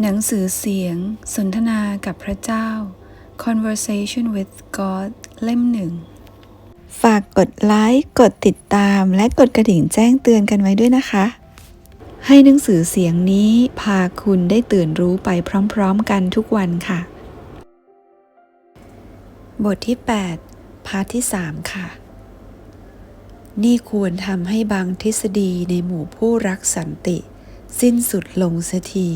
หนังสือเสียง สนทนากับพระเจ้า Conversation with God เล่มหนึ่ง ฝากกดไลค์ กดติดตาม และกดกระดิ่งแจ้งเตือนกันไว้ด้วยนะคะ ให้หนังสือเสียงนี้พาคุณได้ตื่นรู้ไปพร้อมๆกันทุกวันค่ะ บทที่ 8 พาร์ทที่ 3 ค่ะ นี่ควรทำให้บางทฤษฎีในหมู่ผู้รักสันติ สิ้นสุดลงเสียที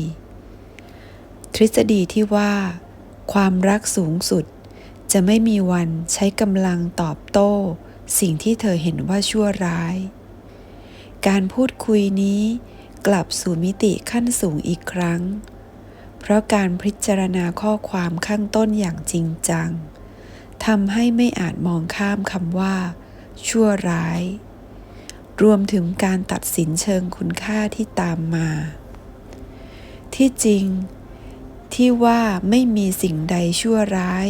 ทฤษฎีที่ว่า ความรักสูงสุด จะไม่มีวันใช้กำลังตอบโต้ สิ่งที่เธอเห็นว่าชั่วร้าย การพูดคุยนี้กลับสู่มิติขั้นสูงอีกครั้ง เพราะการพิจารณาข้อความข้างต้นอย่างจริงจังทำให้ไม่อาจมองข้ามคำว่า ชั่วร้าย รวมถึงการตัดสินเชิงคุณค่าที่ตามมา ที่จริง ที่ว่าไม่มีสิ่งใดชั่วร้าย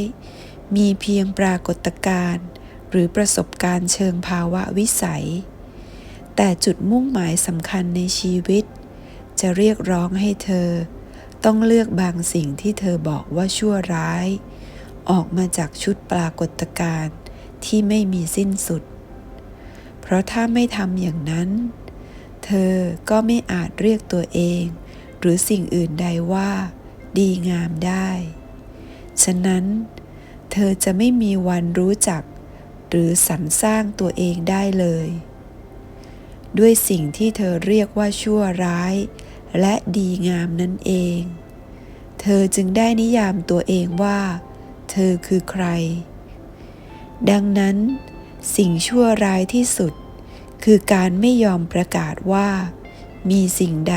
มีเพียงปรากฏการณ์ หรือประสบการณ์เชิงภาวะวิสัย แต่จุดมุ่งหมายสำคัญในชีวิต จะเรียกร้องให้เธอ ต้องเลือกบางสิ่งที่เธอบอกว่าชั่วร้าย ออกมาจากชุดปรากฏการณ์ที่ไม่มีสิ้นสุด เพราะถ้าไม่ทำอย่างนั้น เธอก็ไม่อาจเรียกตัวเอง หรือสิ่งอื่นใดว่า ดีงามได้ ฉะนั้น เธอจะไม่มีวันรู้จัก หรือสรรสร้างตัวเองได้เลย ด้วยสิ่งที่เธอเรียกว่าชั่วร้าย และดีงามนั่นเอง เธอจึงได้นิยามตัวเองว่า เธอคือใคร ดังนั้น สิ่งชั่วร้ายที่สุด คือการไม่ยอมประกาศว่า มีสิ่งใด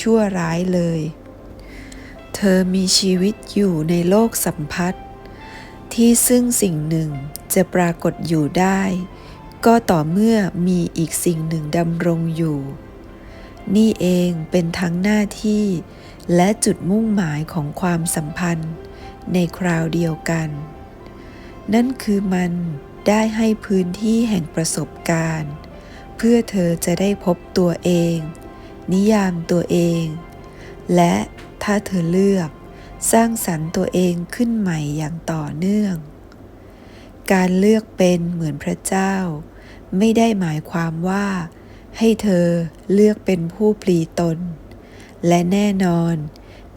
ชั่วร้ายเลย อมีชีวิตอยู่ในโลกสัมพัทธ์ที่ซึ่งสิ่งหนึ่งจะปรากฏอยู่ได้ ก็ต่อเมื่อมีอีกสิ่งหนึ่งดำรงอยู่ นี่เองเป็นทั้งหน้าที่และจุดมุ่งหมายของความสัมพันธ์ในคราวเดียวกัน นั่นคือมันได้ให้พื้นที่แห่งประสบการณ์ เพื่อเธอจะได้พบตัวเอง นิยามตัวเอง และ ถ้าเธอเลือกสร้างสรรค์ตัวเองขึ้นใหม่อย่างต่อเนื่อง การเลือกเป็นเหมือนพระเจ้า ไม่ได้หมายความว่า ให้เธอเลือกเป็นผู้ปลีตน และแน่นอน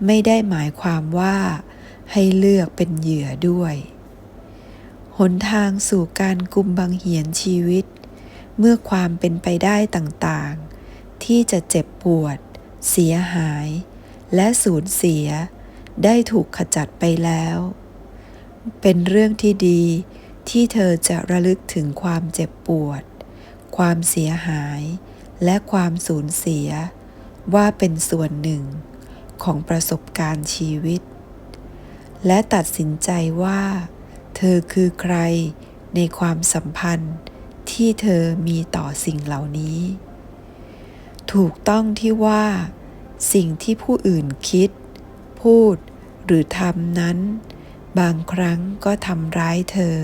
ไม่ได้หมายความว่า ให้เลือกเป็นเหยื่อด้วยหนทางสู่การกุมบังเหียนชีวิต เมื่อความเป็นไปได้ต่างๆ ที่จะเจ็บปวด เสียหาย และสูญเสียได้ถูกขจัดไปแล้ว เป็นเรื่องที่ดีที่เธอจะระลึกถึงความเจ็บปวด ความเสียหาย และความสูญเสีย ว่าเป็นส่วนหนึ่งของประสบการณ์ชีวิต และตัดสินใจว่า เธอคือใครในความสัมพันธ์ที่เธอมีต่อสิ่งเหล่านี้ ถูกต้องที่ว่า สิ่งที่ผู้อื่นคิด พูดหรือทำนั้น บางครั้งก็ทำร้ายเธอ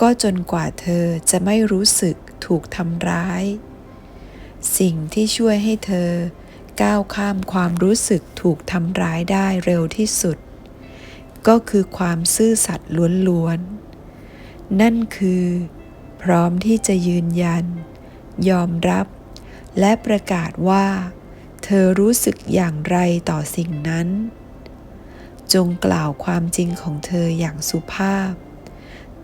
ก็จนกว่าเธอจะไม่รู้สึกถูกทำร้าย สิ่งที่ช่วยให้เธอก้าวข้ามความรู้สึกถูกทำร้ายได้เร็วที่สุด ก็คือความซื่อสัตย์ล้วนๆ นั่นคือ พร้อมที่จะยืนยัน ยอมรับ และประกาศว่า เธอรู้สึกอย่างไรต่อสิ่งนั้น จงกล่าวความจริงของเธออย่างสุภาพ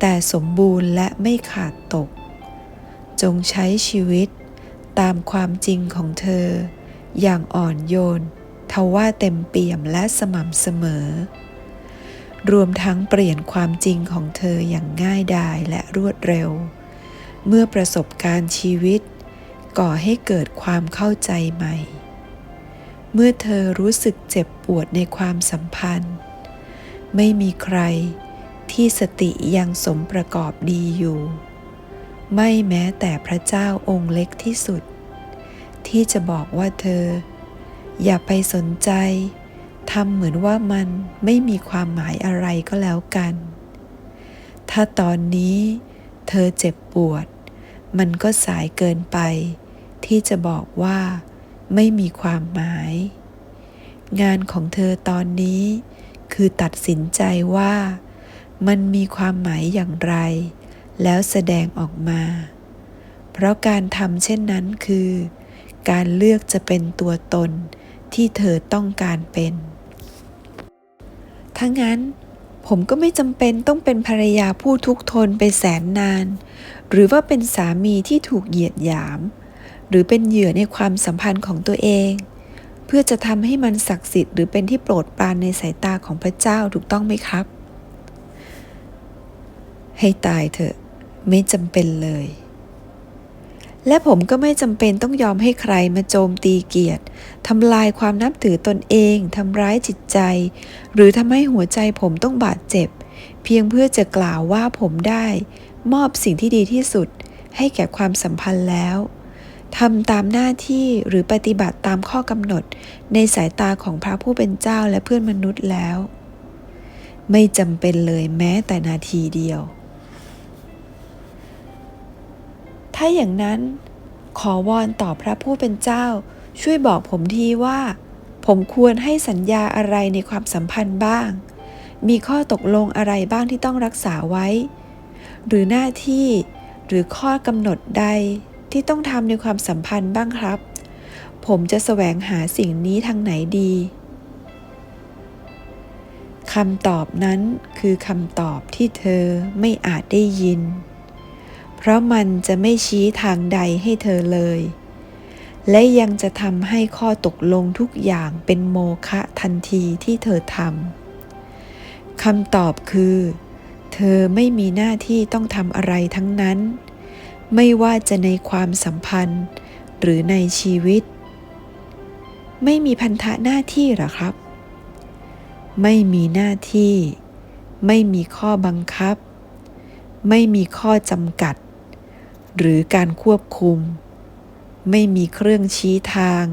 แต่สมบูรณ์และไม่ขาดตก จงใช้ชีวิตตามความจริงของเธอ อย่างอ่อนโยนทว่าเต็มเปี่ยมและสม่ำเสมอ รวมทั้งเปลี่ยนความจริงของเธออย่างง่ายดายและรวดเร็ว เมื่อประสบการณ์ชีวิต ก่อให้เกิดความเข้าใจใหม่ เมื่อเธอรู้สึกเจ็บปวดในความสัมพันธ์ ไม่มีใครที่สติยังสมประกอบดีอยู่ ไม่แม้แต่พระเจ้าองค์เล็กที่สุด ที่จะบอกว่าเธอ อย่าไปสนใจทำเหมือนว่ามันไม่มีความหมายอะไรก็แล้วกัน ถ้าตอนนี้เธอเจ็บปวด มันก็สายเกินไป ที่จะบอกว่า ไม่มีความหมาย งานของเธอตอนนี้ คือตัดสินใจว่า มันมีความหมายอย่างไร แล้วแสดงออกมา เพราะการทำเช่นนั้นคือ การเลือกจะเป็นตัวตนที่เธอต้องการเป็นถ้างั้นผมก็ไม่จำเป็นต้องเป็นภรรยาผู้ทุกทนไปแสนนาน หรือว่าเป็นสามีที่ถูกเหยียดหยาม รือเป็นเหยื่อในความสัมพันธ์ของตัวเอง เพื่อจะทำให้มันศักดิ์สิทธิ์หรือเป็นที่โปรดปรานในสายตาของพระเจ้าถูกต้องไหมครับ ให้ตายเถอะไม่จำเป็นเลย และผมก็ไม่จำเป็นต้องยอมให้ใครมาโจมตีเกียรติทำลายความนับถือตนเองทำร้ายจิตใจ หรือทำให้หัวใจผมต้องบาดเจ็บ เพียงเพื่อจะกล่าวว่าผมได้ มอบสิ่งที่ดีที่สุดให้แก่ความสัมพันธ์แล้ว ทำตามหน้าที่หรือปฏิบัติตามข้อกำหนดในสายตาของพระผู้เป็นเจ้าและเพื่อนมนุษย์แล้ว ไม่จำเป็นเลยแม้แต่นาทีเดียว ถ้าอย่างนั้นขอวอนต่อพระผู้เป็นเจ้า ช่วยบอกผมทีว่า ผมควรให้สัญญาอะไรในความสัมพันธ์บ้าง มีข้อตกลงอะไรบ้างที่ต้องรักษาไว้ หรือหน้าที่หรือข้อกำหนดใด ที่ต้องทำในความสัมพันธ์บ้างครับ ผมจะแสวงหาสิ่งนี้ทางไหนดีคำตอบนั้นคือคำตอบที่เธอไม่อาจได้ยิน เพราะมันจะไม่ชี้ทางใดให้เธอเลย และยังจะทำให้ข้อตกลงทุกอย่างเป็นโมฆะทันทีที่เธอทำคำตอบคือ เธอไม่มีหน้าที่ต้องทำอะไรทั้งนั้น ไม่ว่าจะในความสัมพันธ์ หรือในชีวิต ไม่มีพันธะหน้าที่หรอครับ ไม่มีหน้าที่ ไม่มีข้อบังคับ ไม่มีข้อจำกัด หรือการควบคุม ไม่มีเครื่องชี้ทาง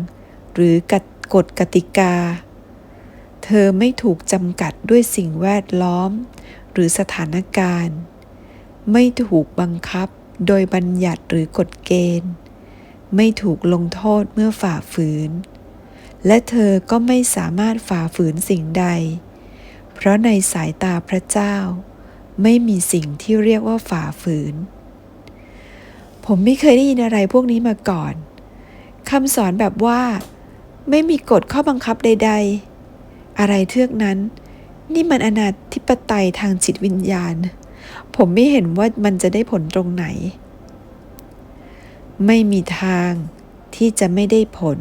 หรือกฎกกติกา เธอไม่ถูกจำกัดด้วยสิ่งแวดล้อม หรือสถานการณ์ ไม่ถูกบังคับ โดยบัญญัติหรือกฎเกณฑ์ ไม่ถูกลงโทษเมื่อฝ่าฝืน และเธอก็ไม่สามารถฝ่าฝืนสิ่งใด เพราะในสายตาพระเจ้า ไม่มีสิ่งที่เรียกว่าฝ่าฝืน ผมไม่เคยได้ยินอะไรพวกนี้มาก่อนคำสอนแบบว่า ไม่มีกฎข้อบังคับใด ๆ อะไรเทือกนั้น นี่มันอนาธิปไตยทางจิตวิญญาณ ผมไม่เห็นว่ามันจะได้ผลตรงไหน ไม่มีทางที่จะไม่ได้ผล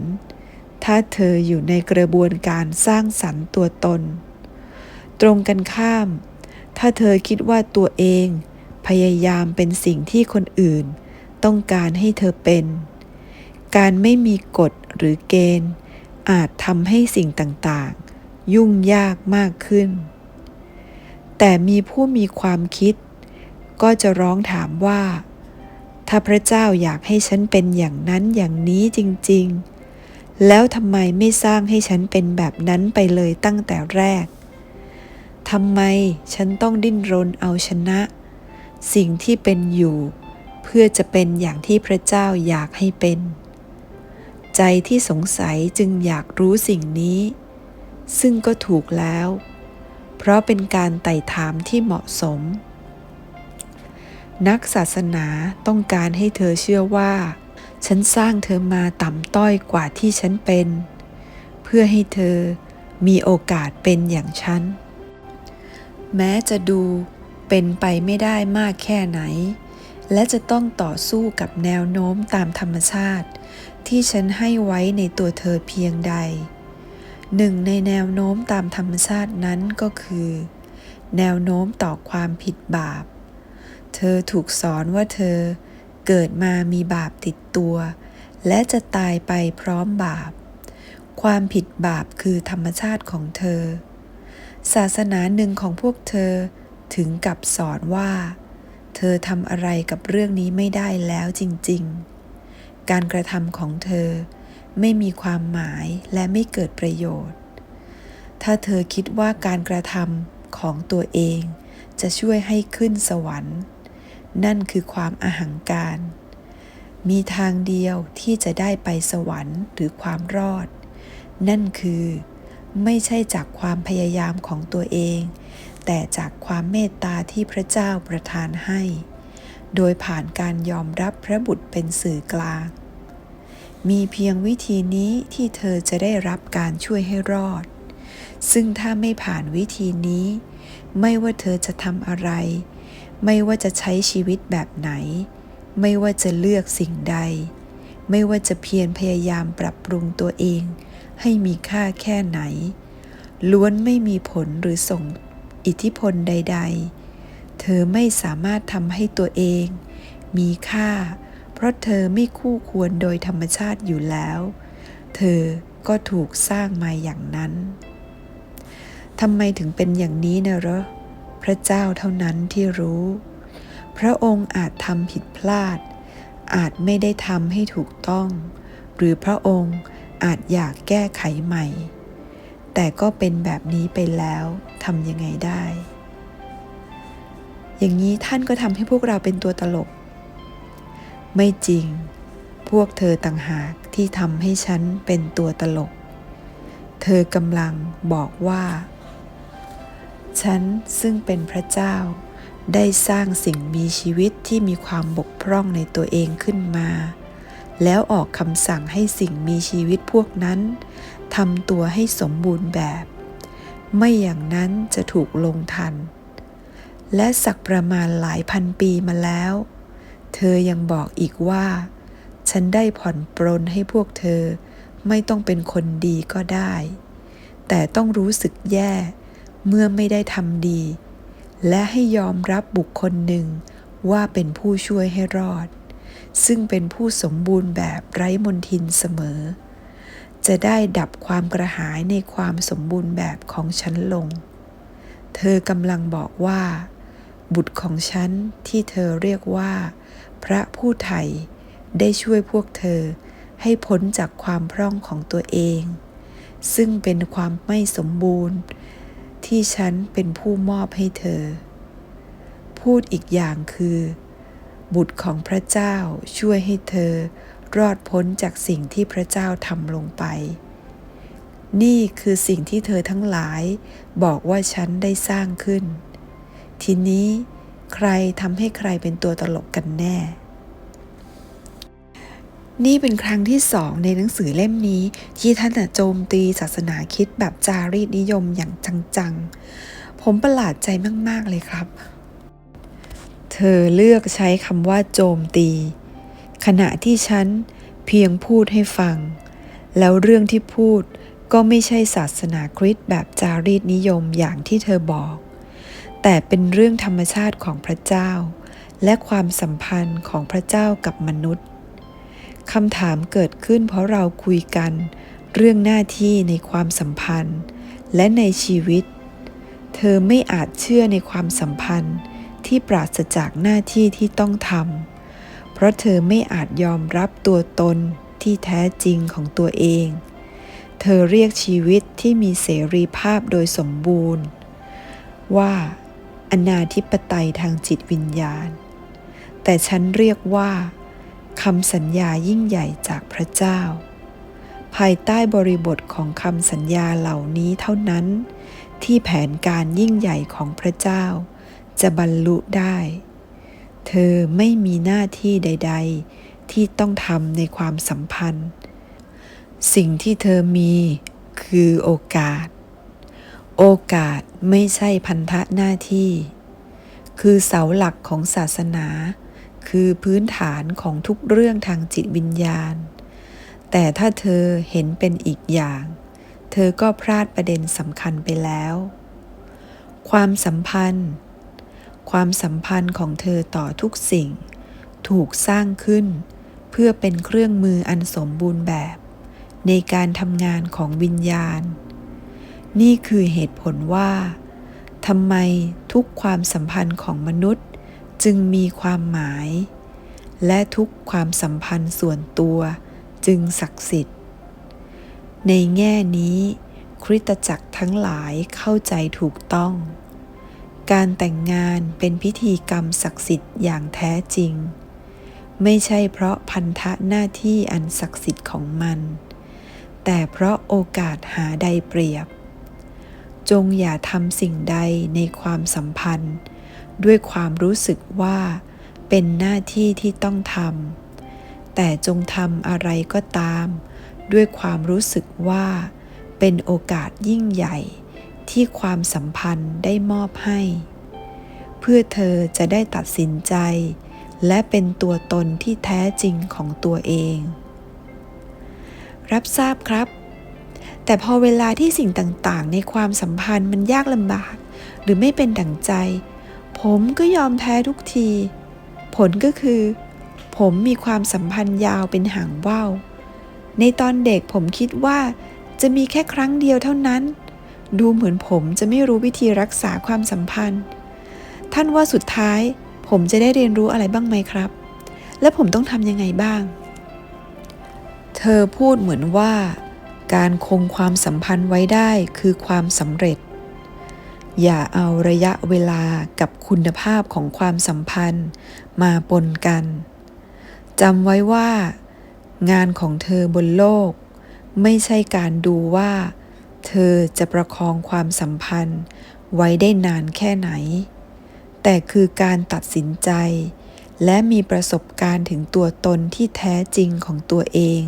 ถ้าเธออยู่ในกระบวนการสร้างสรรค์ตัวตน ตรงกันข้าม ถ้าเธอคิดว่าตัวเอง พยายามเป็นสิ่งที่คนอื่น ต้องการให้เธอเป็น การไม่มีกฎหรือเกณฑ์ อาจทำให้สิ่งต่างๆ ยุ่งยากมากขึ้น แต่มีผู้มีความคิด ก็จะร้องถามว่า ถ้าพระเจ้าอยากให้ฉันเป็นอย่างนั้นอย่างนี้จริงๆ แล้วทำไมไม่สร้างให้ฉันเป็นแบบนั้นไปเลยตั้งแต่แรกทำไมฉันต้องดิ้นรนเอาชนะ สิ่งที่เป็นอยู่ เพื่อจะเป็นอย่างที่พระเจ้าอยากให้เป็น ใจที่สงสัยจึงอยากรู้สิ่งนี้ ซึ่งก็ถูกแล้ว เพราะเป็นการไต่ถามที่เหมาะสม นักศาสนาต้องการให้เธอเชื่อว่า ฉันสร้างเธอมาต่ำต้อยกว่าที่ฉันเป็น เพื่อให้เธอมีโอกาสเป็นอย่างฉัน แม้จะดูเป็นไปไม่ได้มากแค่ไหน และจะต้องต่อสู้กับแนวโน้มตามธรรมชาติ ที่ฉันให้ไว้ในตัวเธอเพียงใด หนึ่งในแนวโน้มตามธรรมชาตินั้นก็คือ แนวโน้มต่อความผิดบาป เธอถูกสอนว่าเธอเกิดมามีบาปติดตัว และจะตายไปพร้อมบาป ความผิดบาปคือธรรมชาติของเธอ ศาสนาหนึ่งของพวกเธอถึงกับสอนว่า เธอทำอะไรกับเรื่องนี้ไม่ได้แล้วจริง ๆ การกระทำของเธอ ไม่มีความหมายและไม่เกิดประโยชน์ ถ้าเธอคิดว่าการกระทำของตัวเองจะช่วยให้ขึ้นสวรรค์ นั่นคือความอาหังการ มีทางเดียวที่จะได้ไปสวรรค์หรือความรอด นั่นคือ ไม่ใช่จากความพยายามของตัวเอง แต่จากความเมตตาที่พระเจ้าประทานให้ โดยผ่านการยอมรับพระบุตรเป็นสื่อกลาง มีเพียงวิธีนี้ที่เธอจะได้รับการช่วยให้รอด ซึ่งถ้าไม่ผ่านวิธีนี้ ไม่ว่าเธอจะทำอะไร ไม่ว่าจะใช้ชีวิตแบบไหน ไม่ว่าจะเลือกสิ่งใด ไม่ว่าจะเพียรพยายามปรับปรุงตัวเอง ให้มีค่าแค่ไหน ล้วนไม่มีผลหรือส่งอิทธิพลใด ๆ เธอไม่สามารถทำให้ตัวเอง มีค่า เพราะเธอไม่คู่ควรโดยธรรมชาติอยู่แล้ว เธอก็ถูกสร้างมาอย่างนั้นทำไมถึงเป็นอย่างนี้นะเหรอพระเจ้าเท่านั้นที่รู้ พระองค์อาจทำผิดพลาด อาจไม่ได้ทำให้ถูกต้อง หรือพระองค์อาจอยากแก้ไขใหม่ แต่ก็เป็นแบบนี้ไปแล้วทำยังไงได้ อย่างนี้ท่านก็ทำให้พวกเราเป็นตัวตลก ไม่จริง พวกเธอต่างหากที่ทำให้ฉันเป็นตัวตลก เธอกำลังบอกว่า ฉันซึ่งเป็นพระเจ้า ได้สร้างสิ่งมีชีวิตที่มีความบกพร่องในตัวเองขึ้นมา แล้วออกคำสั่งให้สิ่งมีชีวิตพวกนั้นทำตัวให้สมบูรณ์แบบ ไม่อย่างนั้นจะถูกลงทัน และสักประมาณหลายพันปีมาแล้ว เธอยังบอกอีกว่า ฉันได้ผ่อนปรนให้พวกเธอ ไม่ต้องเป็นคนดีก็ได้ แต่ต้องรู้สึกแย่เมื่อไม่ได้ทำดี และให้ยอมรับบุคคลหนึ่งว่าเป็นผู้ช่วยให้รอด ซึ่งเป็นผู้สมบูรณ์แบบไร้มนทินเสมอ จะได้ดับความกระหายในความสมบูรณ์แบบของฉันลง เธอกำลังบอกว่า บุตรของฉันที่เธอเรียกว่า พระผู้ไถ่ได้ช่วยพวกเธอให้พ้นจากความพร่องของตัวเอง ซึ่งเป็นความไม่สมบูรณ์ ที่ฉันเป็นผู้มอบให้เธอ พูดอีกอย่างคือ บุตรของพระเจ้าช่วยให้เธอรอดพ้นจากสิ่งที่พระเจ้าทำลงไป นี่คือสิ่งที่เธอทั้งหลายบอกว่าฉันได้สร้างขึ้น ทีนี้ ใครทำให้ใครเป็นตัวตลกกันแน่ นี่เป็นครั้งที่สองในหนังสือเล่มนี้ ที่ท่านโจมตีศาสนาคิดแบบจารีตนิยมอย่างจังๆ ผมประหลาดใจมากๆเลยครับ เธอเลือกใช้คำว่าโจมตี ขณะที่ฉันเพียงพูดให้ฟัง แล้วเรื่องที่พูดก็ไม่ใช่ศาสนาคริสต์แบบจารีตนิยมอย่างที่เธอบอก แต่เป็นเรื่องธรรมชาติของพระเจ้า และความสัมพันธ์ของพระเจ้ากับมนุษย์คำถามเกิดขึ้นเพราะเราคุยกัน เรื่องหน้าที่ในความสัมพันธ์ และในชีวิต เธอไม่อาจเชื่อในความสัมพันธ์ที่ปราศจากหน้าที่ที่ต้องทำเพราะเธอไม่อาจยอมรับตัวตนที่แท้จริงของตัวเอง เธอเรียกชีวิตที่มีเสรีภาพโดยสมบูรณ์ ว่า อนาธิปไตยทางจิตวิญญาณ แต่ฉันเรียกว่าคำสัญญายิ่งใหญ่จากพระเจ้า ภายใต้บริบทของคำสัญญาเหล่านี้เท่านั้น ที่แผนการยิ่งใหญ่ของพระเจ้า จะบรรลุได้ เธอไม่มีหน้าที่ใด ๆ ที่ต้องทำในความสัมพันธ์ สิ่งที่เธอมีคือโอกาส โอกาสไม่ใช่พันธะหน้าที่ คือเสาหลักของศาสนา คือพื้นฐานของทุกเรื่องทางจิตวิญญาณ แต่ถ้าเธอเห็นเป็นอีกอย่าง เธอก็พลาดประเด็นสำคัญไปแล้ว ความสัมพันธ์ ความสัมพันธ์ของเธอต่อทุกสิ่ง ถูกสร้างขึ้น เพื่อเป็นเครื่องมืออันสมบูรณ์แบบ ในการทำงานของวิญญาณ นี่คือเหตุผลว่าทำไมทุกความสัมพันธ์ของมนุษย์จึงมีความหมาย และทุกความสัมพันธ์ส่วนตัวจึงศักดิ์สิทธิ์ ในแง่นี้ คริสตจักรทั้งหลายเข้าใจถูกต้อง การแต่งงานเป็นพิธีกรรมศักดิ์สิทธิ์อย่างแท้จริง ไม่ใช่เพราะพันธะหน้าที่อันศักดิ์สิทธิ์ของมัน แต่เพราะโอกาสหาใดเปรียบ จงอย่าทำสิ่งใดในความสัมพันธ์ ด้วยความรู้สึกว่า เป็นหน้าที่ที่ต้องทำแต่จงทำอะไรก็ตาม ด้วยความรู้สึกว่า เป็นโอกาสยิ่งใหญ่ ที่ความสัมพันธ์ได้มอบให้ เพื่อเธอจะได้ตัดสินใจ และเป็นตัวตนที่แท้จริงของตัวเอง รับทราบครับ แต่พอเวลาที่สิ่งต่างๆ ในความสัมพันธ์มันยากลำบาก หรือไม่เป็นดั่งใจ ผมก็ยอมแพ้ทุกที ผลก็คือ ผมมีความสัมพันธ์ยาวเป็นหางว่าวในตอนเด็กผมคิดว่าจะมีแค่ครั้งเดียวเท่านั้น ดูเหมือนผมจะไม่รู้วิธีรักษาความสัมพันธ์ ท่านว่าสุดท้าย ผมจะได้เรียนรู้อะไรบ้างไหมครับ และผมต้องทำยังไงบ้าง เธอพูดเหมือนว่า การคงความสัมพันธ์ไว้ได้คือความสำเร็จ อย่าเอาระยะเวลากับคุณภาพของความสัมพันธ์มาปนกันจำไว้ว่า งานของเธอบนโลก ไม่ใช่การดูว่า เธอจะประคองความสัมพันธ์ไว้ได้นานแค่ไหน แต่คือการตัดสินใจ และมีประสบการณ์ถึงตัวตนที่แท้จริงของตัวเอง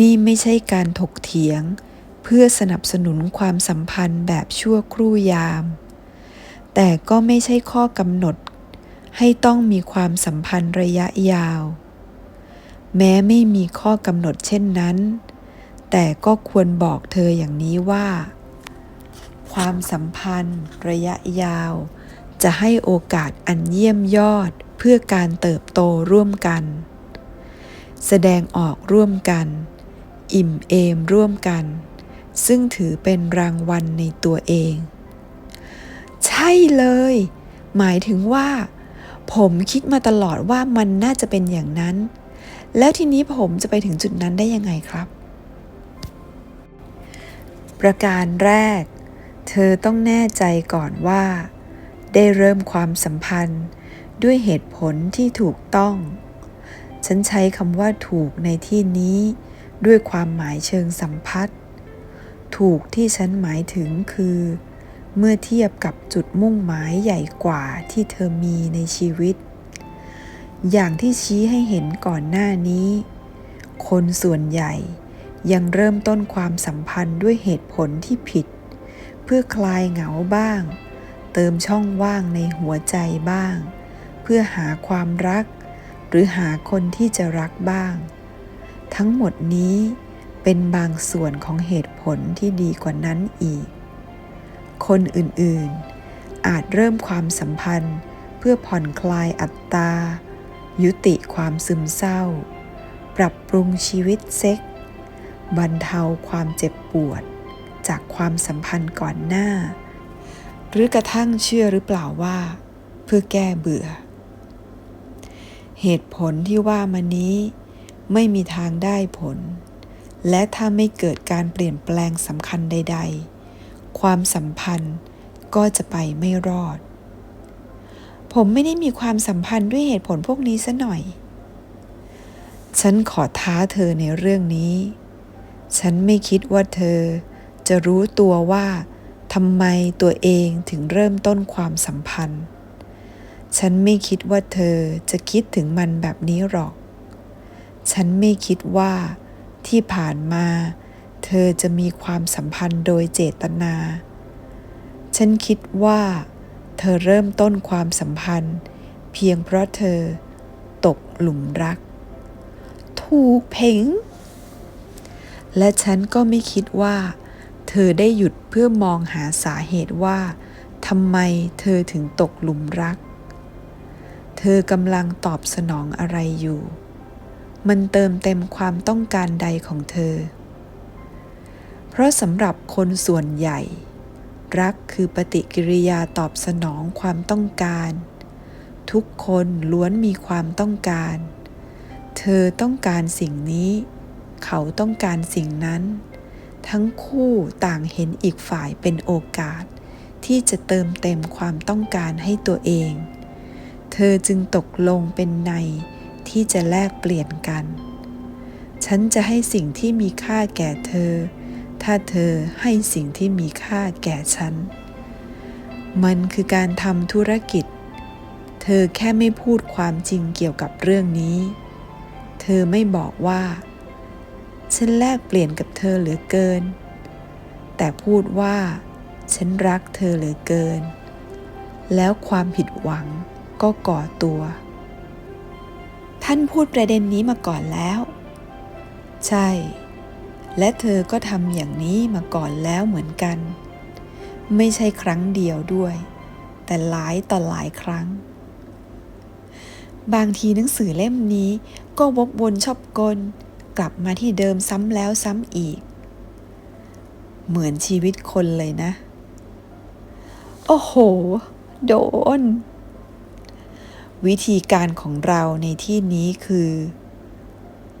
นี่ไม่ใช่การถกเถียง เพื่อสนับสนุนความสัมพันธ์แบบชั่วครู่ยาม แต่ก็ไม่ใช่ข้อกำหนด ให้ต้องมีความสัมพันธ์ระยะยาว แม้ไม่มีข้อกำหนดเช่นนั้น แต่ก็ควรบอกเธออย่างนี้ว่า ความสัมพันธ์ระยะยาว จะให้โอกาสอันเยี่ยมยอดเพื่อการเติบโตร่วมกัน แสดงออกร่วมกัน อิ่มเอมร่วมกัน ซึ่งถือเป็นรางวัลในตัวเอง ใช่เลย หมายถึงว่า ผมคิดมาตลอดว่ามันน่าจะเป็นอย่างนั้น แล้วทีนี้ผมจะไปถึงจุดนั้นได้ยังไงครับ ประการแรก เธอต้องแน่ใจก่อนว่า ได้เริ่มความสัมพันธ์ด้วยเหตุผลที่ถูกต้อง ฉันใช้คำว่าถูกในที่นี้ ด้วยความหมายเชิงสัมพัทธ์ ถูกที่ฉันหมายถึงคือ เมื่อเทียบกับจุดมุ่งหมายใหญ่กว่าที่เธอมีในชีวิต อย่างที่ชี้ให้เห็นก่อนหน้านี้ คนส่วนใหญ่ยังเริ่มต้นความสัมพันธ์ด้วยเหตุผลที่ผิด เพื่อคลายเหงาบ้าง เติมช่องว่างในหัวใจบ้าง เพื่อหาความรัก หรือหาคนที่จะรักบ้าง ทั้งหมดนี้เป็นบางส่วนของเหตุผลที่ดีกว่านั้นอีก คนอื่นๆ อาจเริ่มความสัมพันธ์ เพื่อผ่อนคลายอัตตา ยุติความซึมเศร้า ปรับปรุงชีวิตเซ็ก บรรเทาความเจ็บปวด จากความสัมพันธ์ก่อนหน้า หรือกระทั่งเชื่อหรือเปล่าว่า เพื่อแก้เบื่อ เหตุผลที่ว่ามานี้ ไม่มีทางได้ผล และถ้าไม่เกิดการเปลี่ยนแปลงสำคัญใด ๆ ความสัมพันธ์ก็จะไปไม่รอด ผมไม่ได้มีความสัมพันธ์ด้วยเหตุผลพวกนี้ซะหน่อย ฉันขอท้าเธอในเรื่องนี้ ฉันไม่คิดว่าเธอจะรู้ตัวว่าทำไมตัวเองถึงเริ่มต้นความสัมพันธ์ ฉันไม่คิดว่าเธอจะคิดถึงมันแบบนี้หรอก ฉันไม่คิดว่าที่ผ่านมา เธอจะมีความสัมพันธ์โดยเจตนา ฉันคิดว่า เธอเริ่มต้นความสัมพันธ์ เพียงเพราะเธอตกหลุมรัก ถูกเพ่งและฉันก็ไม่คิดว่า เธอได้หยุดเพื่อมองหาสาเหตุว่าทำไมเธอถึงตกหลุมรัก เธอกำลังตอบสนองอะไรอยู่ มันเติมเต็มความต้องการใดของเธอ เพราะสำหรับคนส่วนใหญ่ รักคือปฏิกิริยาตอบสนองความต้องการ ทุกคนล้วนมีความต้องการ เธอต้องการสิ่งนี้ เขาต้องการสิ่งนั้น ทั้งคู่ต่างเห็นอีกฝ่ายเป็นโอกาส ที่จะเติมเต็มความต้องการให้ตัวเอง เธอจึงตกลงเป็นใน ที่จะแลกเปลี่ยนกัน ฉันจะให้สิ่งที่มีค่าแก่เธอ ถ้าเธอให้สิ่งที่มีค่าแก่ฉัน มันคือการทำธุรกิจ เธอแค่ไม่พูดความจริงเกี่ยวกับเรื่องนี้ เธอไม่บอกว่า ฉันแลกเปลี่ยนกับเธอเหลือเกิน แต่พูดว่า ฉันรักเธอเหลือเกิน แล้วความผิดหวังก็ก่อตัว ท่านพูดประเด็นนี้มาก่อนแล้ว ใช่ และเธอก็ทำอย่างนี้มาก่อนแล้วเหมือนกัน ไม่ใช่ครั้งเดียวด้วย แต่หลายต่อหลายครั้ง บางทีหนังสือเล่มนี้ก็วกวนชอบกล กลับมาที่เดิมซ้ำแล้วซ้ำอีก เหมือนชีวิตคนเลยนะ โอ้โห โดน วิธีการของเราในที่นี้คือ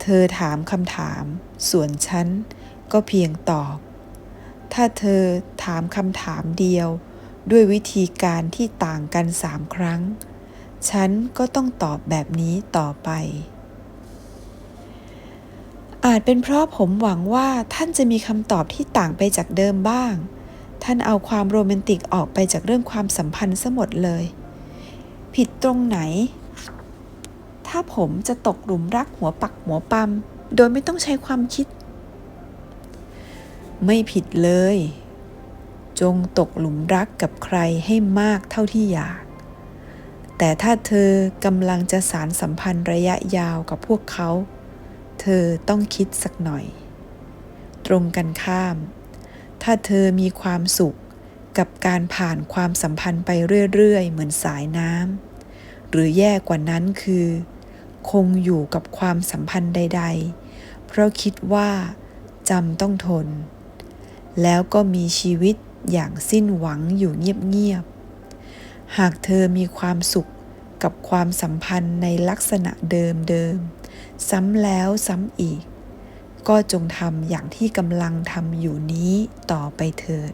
เธอถามคำถาม ส่วนฉันก็เพียงตอบ ถ้าเธอถามคำถามเดียว ด้วยวิธีการที่ต่างกันสามครั้ง ฉันก็ต้องตอบแบบนี้ต่อไป อาจเป็นเพราะผมหวังว่าท่านจะมีคำตอบที่ต่างไปจากเดิมบ้าง ท่านเอาความโรแมนติกออกไปจากเรื่องความสัมพันธ์ซะหมดเลย ผิดตรงไหน ถ้าผมจะตกหลุมรักหัวปักหัวปั๊มโดยไม่ต้องใช้ความคิด ไม่ผิดเลย จงตกหลุมรักกับใครให้มากเท่าที่อยาก แต่ถ้าเธอกำลังจะสารสัมพันธ์ระยะยาวกับพวกเขา เธอต้องคิดสักหน่อย ตรงกันข้าม ถ้าเธอมีความสุข กับการผ่านความสัมพันธ์ไปเรื่อยๆ เหมือนสายน้ำหรือแย่กว่านั้นคือ คงอยู่กับความสัมพันธ์ใด ๆ เพราะคิดว่าจำต้องทน แล้วก็มีชีวิตอย่างสิ้นหวังอยู่เงียบๆหากเธอมีความสุขกับความสัมพันธ์ในลักษณะเดิมๆซ้ำแล้วซ้ำอีก ก็จงทำอย่างที่กำลังทำอยู่นี้ต่อไปเถิด